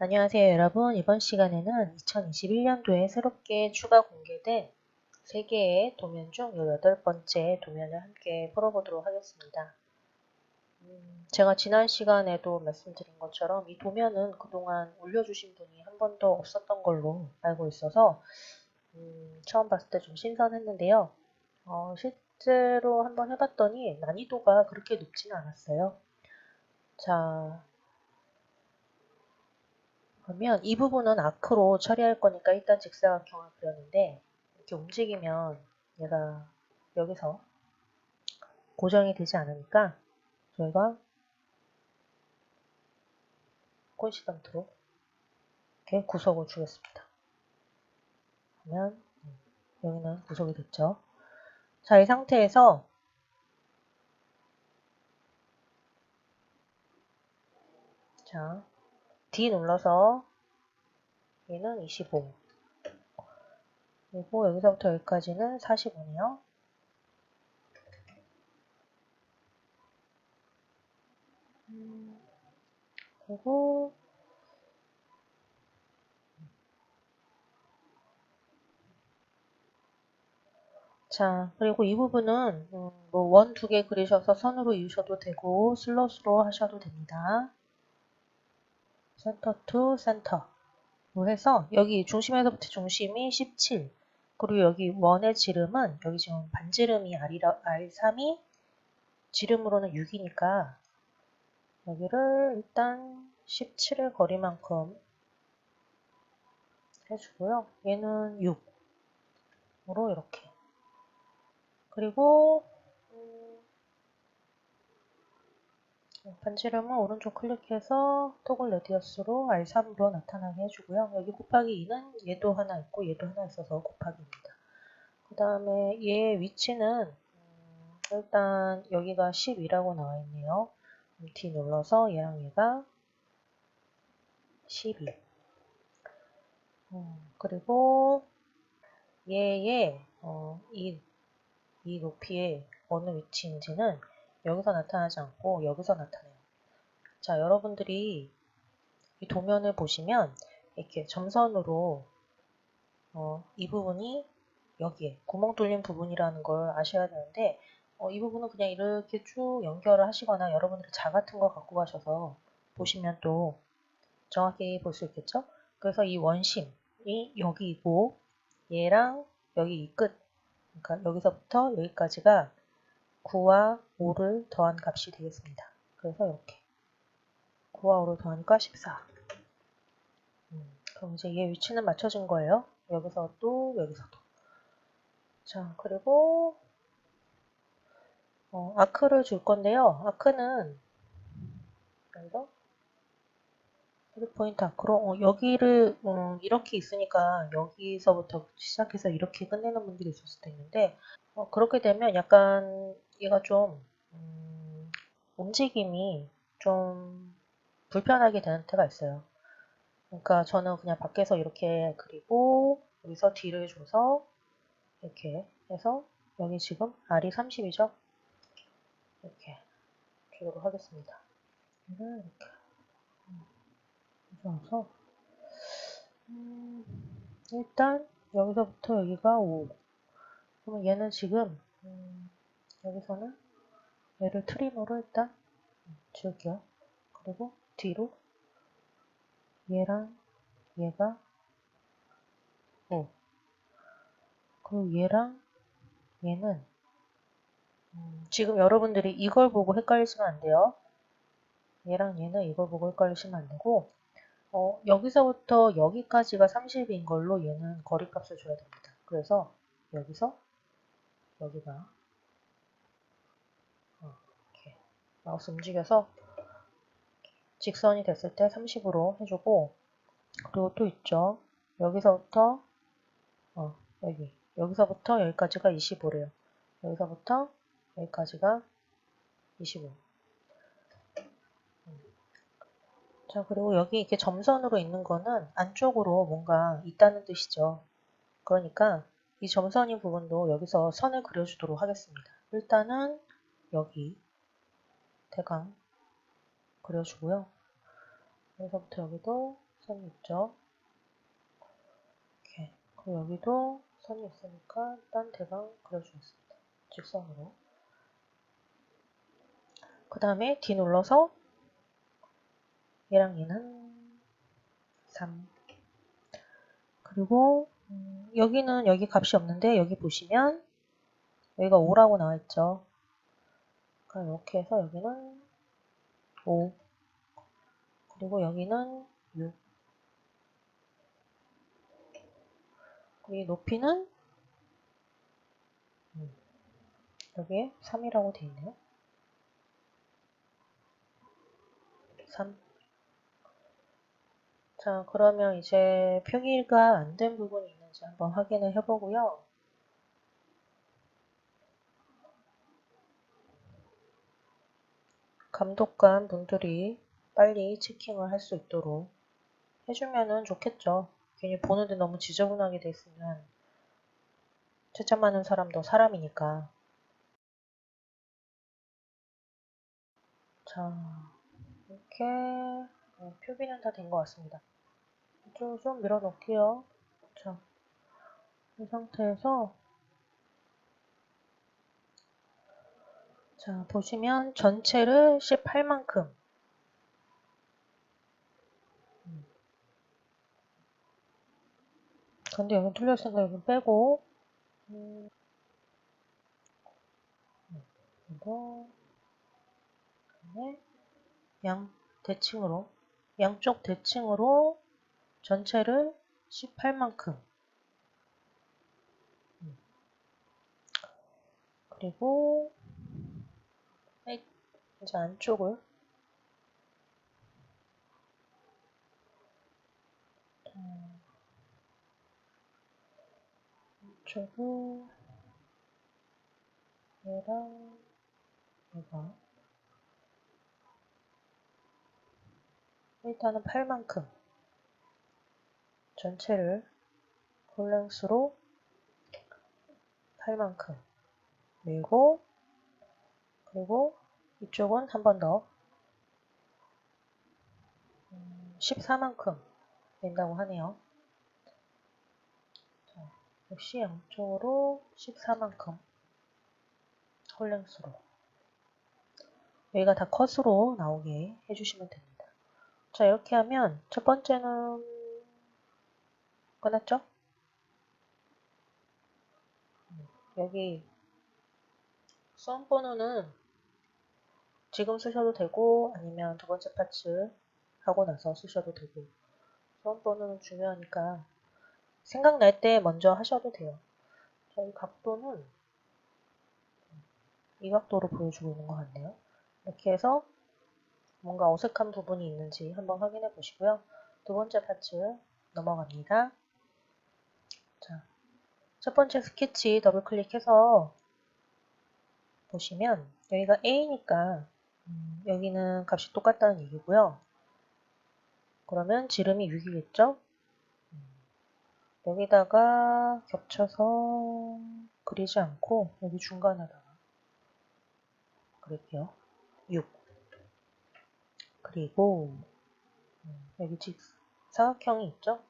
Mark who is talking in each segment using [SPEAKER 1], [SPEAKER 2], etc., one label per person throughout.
[SPEAKER 1] 안녕하세요 여러분 이번 시간에는 2021년도에 새롭게 추가 공개된 3개의 도면 중 18번째 도면을 함께 풀어보도록 하겠습니다. 음, 제가 지난 시간에도 말씀드린 것처럼 이 도면은 그동안 올려주신 분이 한 번도 없었던 걸로 알고 있어서 음, 처음 봤을 때 좀 신선했는데요. 어, 실제로 한번 해봤더니 난이도가 그렇게 높지는 않았어요. 자, 그러면 이 부분은 아크로 처리할 거니까 일단 직사각형을 그렸는데 이렇게 움직이면 얘가 여기서 고정이 되지 않으니까 저희가 콘시던트로 이렇게 구석을 주겠습니다. 그러면 여기는 구석이 됐죠. 자, 이 상태에서 자, D 눌러서 얘는 25 그리고 여기서부터 여기까지는 45네요. 음, 그리고 자, 그리고 이 부분은 음, 뭐원 두 개 그리셔서 선으로 이으셔도 되고 슬롯으로 하셔도 됩니다. 센터 투 센터. 로 해서 여기 중심에서부터 중심이 17 그리고 여기 원의 지름은 여기 지금 반지름이 R이라, R3이 지름으로는 6이니까 여기를 일단 17의 거리만큼 해주고요. 얘는 6으로 이렇게. 그리고 반지름은 오른쪽 클릭해서 토글 레디어스로 R3으로 나타나게 해주고요. 여기 곱하기 2는 얘도 하나 있고 얘도 하나 있어서 곱하기입니다. 그 다음에 얘의 위치는 음, 일단 여기가 12라고 나와 있네요. D 눌러서 얘랑 얘가 12 음, 그리고 얘의 어, 이, 이 높이의 어느 위치인지는 여기서 나타나지 않고 여기서 나타나요. 자, 여러분들이 이 도면을 보시면 이렇게 점선으로 어, 이 부분이 여기에 구멍 뚫린 부분이라는 걸 아셔야 되는데 어, 이 부분은 그냥 이렇게 쭉 연결을 하시거나 여러분들이 자 같은 거 갖고 가셔서 보시면 또 정확히 볼 수 있겠죠? 그래서 이 원심이 여기이고 얘랑 여기 이 끝, 그러니까 여기서부터 여기까지가 9와 5를 더한 값이 되겠습니다. 그래서 이렇게 9와 5를 더하니까 14. 음, 그럼 이제 얘 위치는 맞춰진 거예요. 여기서 또 여기서도. 자 그리고 어, 아크를 줄 건데요. 아크는 여기서 포인트 아크로 어, 여기를 음, 이렇게 있으니까 여기서부터 시작해서 이렇게 끝내는 분들이 있을 수도 있는데 어, 그렇게 되면 약간 얘가 좀 음, 움직임이 좀 불편하게 되는 때가 있어요. 그러니까 저는 그냥 밖에서 이렇게 그리고 여기서 D를 줘서 이렇게 해서 여기 지금 R이 30이죠? 이렇게 주도록 하겠습니다. 이렇게 가져와서 음, 일단 여기서부터 여기가 5 그러면 얘는 지금 음, 여기서는 얘를 트림으로 일단 지울게요. 그리고 뒤로 얘랑 얘가 5 그리고 얘랑 얘는 음, 지금 여러분들이 이걸 보고 헷갈리시면 안 돼요. 얘랑 얘는 이걸 보고 헷갈리시면 안 되고 어, 여기서부터 여기까지가 30인 걸로 얘는 거리값을 줘야 됩니다. 그래서 여기서 여기가 어, 이렇게 마우스 움직여서 직선이 됐을 때 30으로 해주고 그리고 또 있죠. 여기서부터 어, 여기 여기서부터 여기까지가 25래요. 여기서부터 여기까지가 25. 자, 그리고 여기 이렇게 점선으로 있는 거는 안쪽으로 뭔가 있다는 뜻이죠. 그러니까 이 점선인 부분도 여기서 선을 그려주도록 하겠습니다. 일단은 여기 대강 그려주고요. 여기서부터 여기도 선이 있죠. 이렇게. 그리고 여기도 선이 있으니까 딴 대강 그려주겠습니다. 직선으로. 그 다음에 D 눌러서 얘랑 얘는 3 그리고 음, 여기는 여기 값이 없는데 여기 보시면 여기가 5라고 나와 있죠. 그럼 이렇게 해서 여기는 5 그리고 여기는 6 그리고 이 높이는 음, 여기에 3이라고 되어 있네요. 3 자, 그러면 이제 표기가 안 된 부분이 있는지 한번 확인을 해보고요. 감독관 분들이 빨리 체킹을 할 수 있도록 해주면은 좋겠죠. 괜히 보는데 너무 지저분하게 돼 있으면 채점하는 사람도 사람이니까. 자, 이렇게 어, 표기는 다 된 것 같습니다. 좀 밀어놓을게요. 자, 이 상태에서 자, 보시면 전체를 18만큼 근데 여기 틀렸으니까 여기 빼고 그다음에 양 대칭으로 양쪽 대칭으로 전체를 18만큼. 그리고 이제 안쪽을 안쪽을 얘랑 얘가 일단은 8만큼 전체를 폴랭스로 8만큼 밀고 그리고 이쪽은 한 번 더 14만큼 된다고 하네요. 자, 역시 양쪽으로 14만큼 홀랭스로 여기가 다 컷으로 나오게 해주시면 됩니다. 자 이렇게 하면 첫 번째는 끝났죠? 여기 수험 번호는 지금 쓰셔도 되고 아니면 두 번째 파츠 하고 나서 쓰셔도 되고 수험 번호는 중요하니까 생각날 때 먼저 하셔도 돼요. 저희 각도는 이 각도로 보여주고 있는 것 같네요. 이렇게 해서 뭔가 어색한 부분이 있는지 한번 확인해 보시고요. 두 번째 파츠 넘어갑니다. 자, 첫 번째 스케치 더블 클릭해서 보시면 여기가 A니까 음, 여기는 값이 똑같다는 얘기고요. 그러면 지름이 6이겠죠? 음, 여기다가 겹쳐서 그리지 않고 여기 중간에다가 그릴게요. 6 그리고 음, 여기 직사각형이 있죠?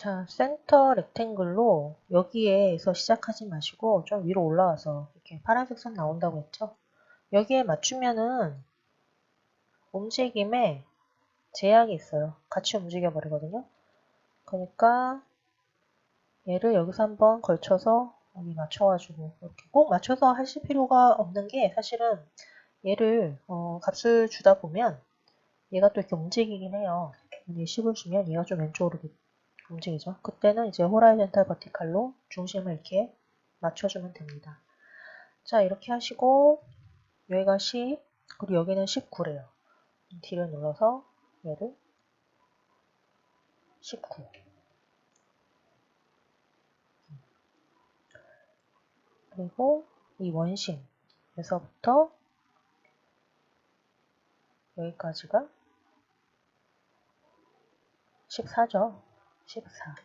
[SPEAKER 1] 자, 센터 렉탱글로 여기에서 시작하지 마시고 좀 위로 올라와서 이렇게 파란색 선 나온다고 했죠? 여기에 맞추면은 움직임에 제약이 있어요. 같이 움직여 버리거든요. 그러니까 얘를 여기서 한번 걸쳐서 여기 맞춰가지고 이렇게 꼭 맞춰서 하실 필요가 없는 게 사실은 얘를 어, 값을 주다 보면 얘가 또 이렇게 움직이긴 해요. 얘 10을 주면 얘가 좀 왼쪽으로 움직이죠. 그때는 이제 호라이젠탈 버티칼로 중심을 이렇게 맞춰주면 됩니다. 자 이렇게 하시고 여기가 10 그리고 여기는 19래요. D를 눌러서 얘를 19 그리고 이 원심에서부터 여기까지가 14죠. 14.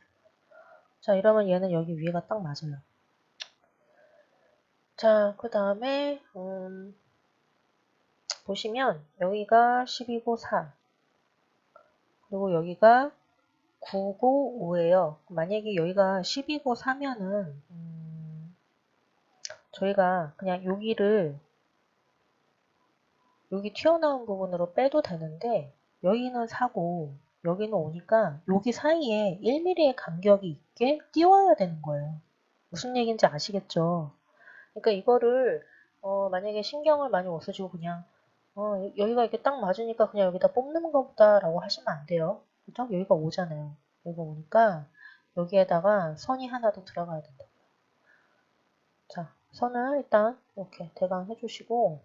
[SPEAKER 1] 자, 이러면 얘는 여기 위에가 딱 맞아요. 자, 그 다음에 음, 보시면 여기가 12고 4 그리고 여기가 9고 5예요. 만약에 여기가 12고 4면은 음, 저희가 그냥 여기를 여기 튀어나온 부분으로 빼도 되는데 여기는 4고 여기는 5니까 여기 사이에 1mm의 간격이 있게 띄워야 되는 거예요. 무슨 얘기인지 아시겠죠? 그러니까 이거를 어, 만약에 신경을 많이 못 쓰시고 그냥 어, 여기가 이렇게 딱 맞으니까 그냥 여기다 뽑는 것보다 라고 하시면 안 돼요. 그죠? 여기가 오잖아요. 여기가 오니까 여기에다가 선이 하나 더 들어가야 된다. 자, 선을 일단 이렇게 대강 해주시고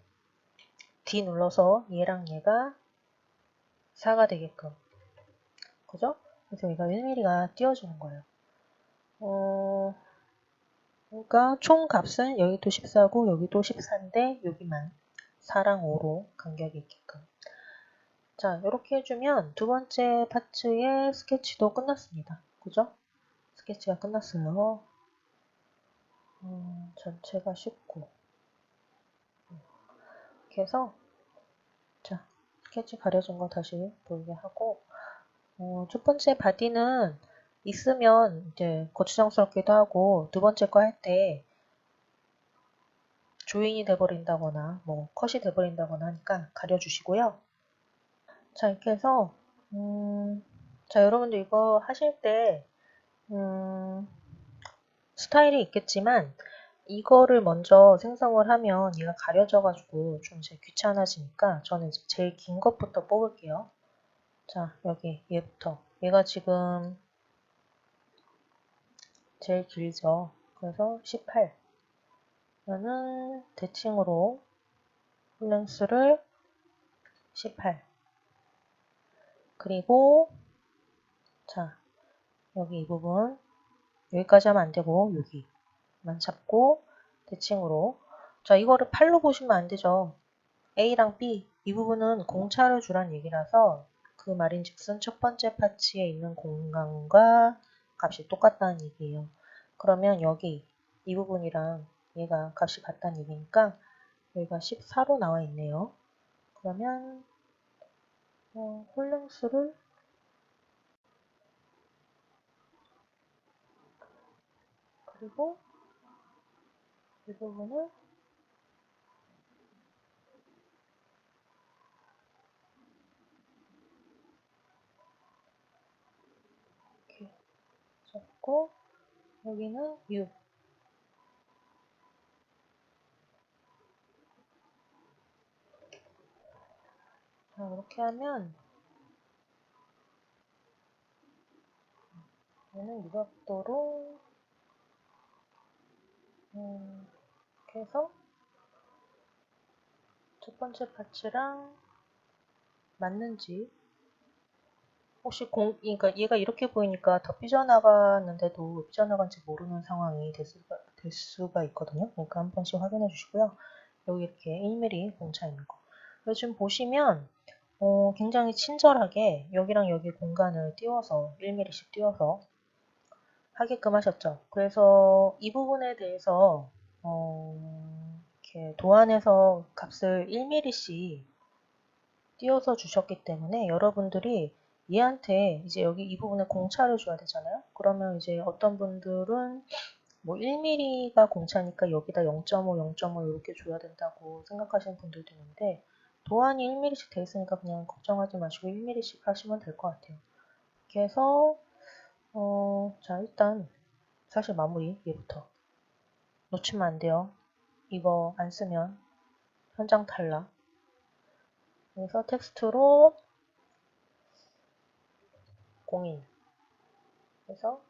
[SPEAKER 1] D 눌러서 얘랑 얘가 4가 되게끔 그죠? 그래서 여기가 1mm가 띄워주는 거예요. 어, 그러니까 총 값은 여기도 14고 여기도 14인데 여기만 4랑 5로 간격이 있게끔 자 이렇게 해주면 두 번째 파츠의 스케치도 끝났습니다. 그죠? 스케치가 끝났어요. 음, 전체가 쉽고 이렇게 해서 자 스케치 가려진 거 다시 보이게 하고 어, 첫 번째 바디는 있으면 이제 거추장스럽기도 하고 두 번째 거 할 때 조인이 돼버린다거나 뭐 컷이 돼버린다거나 하니까 가려주시고요. 자 이렇게 해서 음, 자 여러분들 이거 하실 때 음, 스타일이 있겠지만 이거를 먼저 생성을 하면 얘가 가려져 가지고 좀 이제 귀찮아지니까 저는 제일 긴 것부터 뽑을게요. 자 여기 얘부터 얘가 지금 제일 길죠. 그래서 18. 저는 대칭으로 홀랭스를 18. 그리고 자 여기 이 부분 여기까지 하면 안 되고 여기만 잡고 대칭으로 자 이거를 8로 보시면 안 되죠. A랑 B 이 부분은 공차를 주란 얘기라서 그 말인즉슨 첫 번째 파츠에 있는 공간과 값이 똑같다는 얘기예요. 그러면 여기 이 부분이랑 얘가 값이 같다는 얘기니까 여기가 14로 나와 있네요. 그러면 어, 홀랭수를 그리고 이 부분을 이렇게 잡고 여기는 6 자, 이렇게 하면 얘는 이 각도로 음, 이렇게 해서 첫 번째 파츠랑 맞는지 혹시 공, 그러니까 얘가 이렇게 보이니까 더 삐져나갔는데도 삐져나간지 모르는 상황이 될 수가, 될 수가 있거든요. 그러니까 한 번씩 확인해 주시고요. 여기 이렇게 1mm 공차 있는 거. 그래서 지금 보시면 어, 굉장히 친절하게 여기랑 여기 공간을 띄워서 1mm씩 띄워서 하게끔 하셨죠. 그래서 이 부분에 대해서 어, 이렇게 도안에서 값을 1mm씩 띄워서 주셨기 때문에 여러분들이 얘한테 이제 여기 이 부분에 공차를 줘야 되잖아요. 그러면 이제 어떤 분들은 뭐 1mm가 공차니까 여기다 0.5, 0.5 이렇게 줘야 된다고 생각하시는 분들도 있는데 도안이 1mm씩 돼 있으니까 그냥 걱정하지 마시고 1mm씩 하시면 될 것 같아요. 이렇게 해서 어, 자 일단 사실 마무리 얘부터 놓치면 안 돼요. 이거 안 쓰면 현장 탈락. 그래서 텍스트로 공인 그래서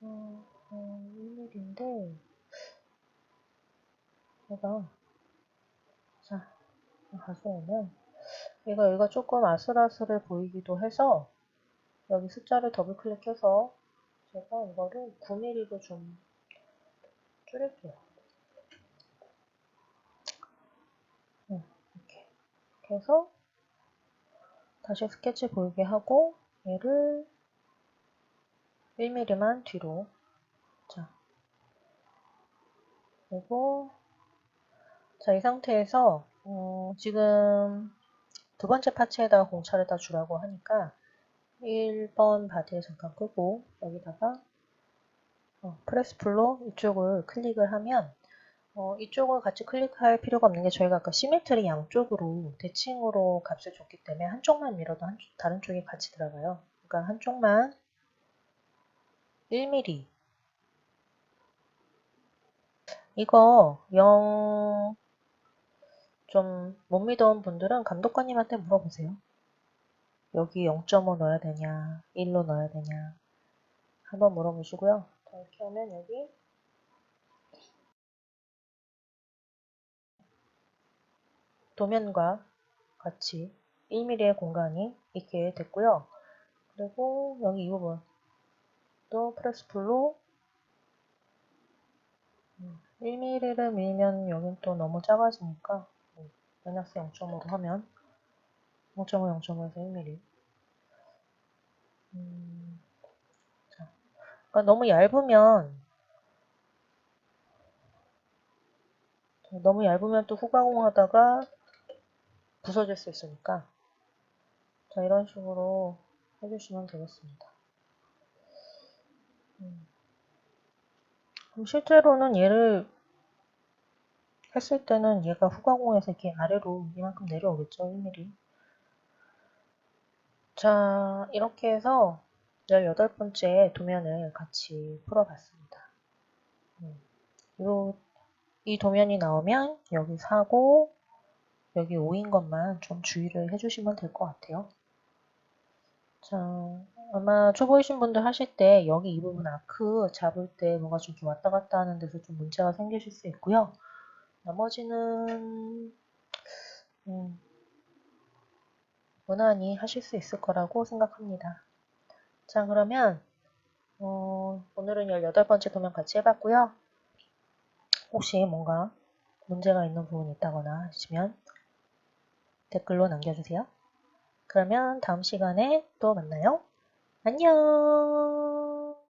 [SPEAKER 1] 어, 어, 1mm인데 얘가 자 가져오면 얘가 여기가 조금 아슬아슬해 보이기도 해서 여기 숫자를 더블 클릭해서 제가 이거를 9mm로 좀 줄일게요. 음, 이렇게. 이렇게 해서 다시 스케치 보이게 하고 얘를 1mm만 뒤로. 자 그리고 자 이 상태에서 어, 지금 두 번째 파츠에다가 공차를 다 주라고 하니까 1번 바디에 잠깐 끄고 여기다가 어, 프레스 풀로 이쪽을 클릭을 하면 어, 이쪽을 같이 클릭할 필요가 없는 게 저희가 아까 시메트리 양쪽으로 대칭으로 값을 줬기 때문에 한쪽만 밀어도 한, 다른 쪽이 같이 들어가요. 그러니까 한쪽만 1mm 이거 0 좀 못 믿어온 분들은 감독관님한테 물어보세요. 여기 0.5 넣어야 되냐, 1로 넣어야 되냐 한번 물어보시고요. 자, 이렇게 하면 여기 도면과 같이 1mm의 공간이 있게 됐고요. 그리고 여기 이 부분. 또 프레스 풀로 1mm를 밀면 여긴 또 너무 작아지니까 마이너스 0.5로 하면 0.5, 0.5에서 1mm 음, 자, 그러니까 너무 얇으면 너무 얇으면 또 후가공하다가 부서질 수 있으니까 자 이런 식으로 해주시면 되겠습니다. 음. 그럼 실제로는 얘를 했을 때는 얘가 후가공에서 이렇게 아래로 이만큼 내려오겠죠 1mm 자 이렇게 해서 18번째 도면을 같이 풀어봤습니다. 음. 요, 이 도면이 나오면 여기 4고 여기 5인 것만 좀 주의를 해주시면 될 것 같아요. 자, 아마 초보이신 분들 하실 때 여기 이 부분 아크 잡을 때 뭔가 좀 왔다 갔다 하는 데서 좀 문제가 생기실 수 있고요. 나머지는 음, 무난히 하실 수 있을 거라고 생각합니다. 자, 그러면 어, 오늘은 18번째 도면 같이 해봤고요. 혹시 뭔가 문제가 있는 부분이 있다거나 하시면 댓글로 남겨주세요. 그러면 다음 시간에 또 만나요. 안녕!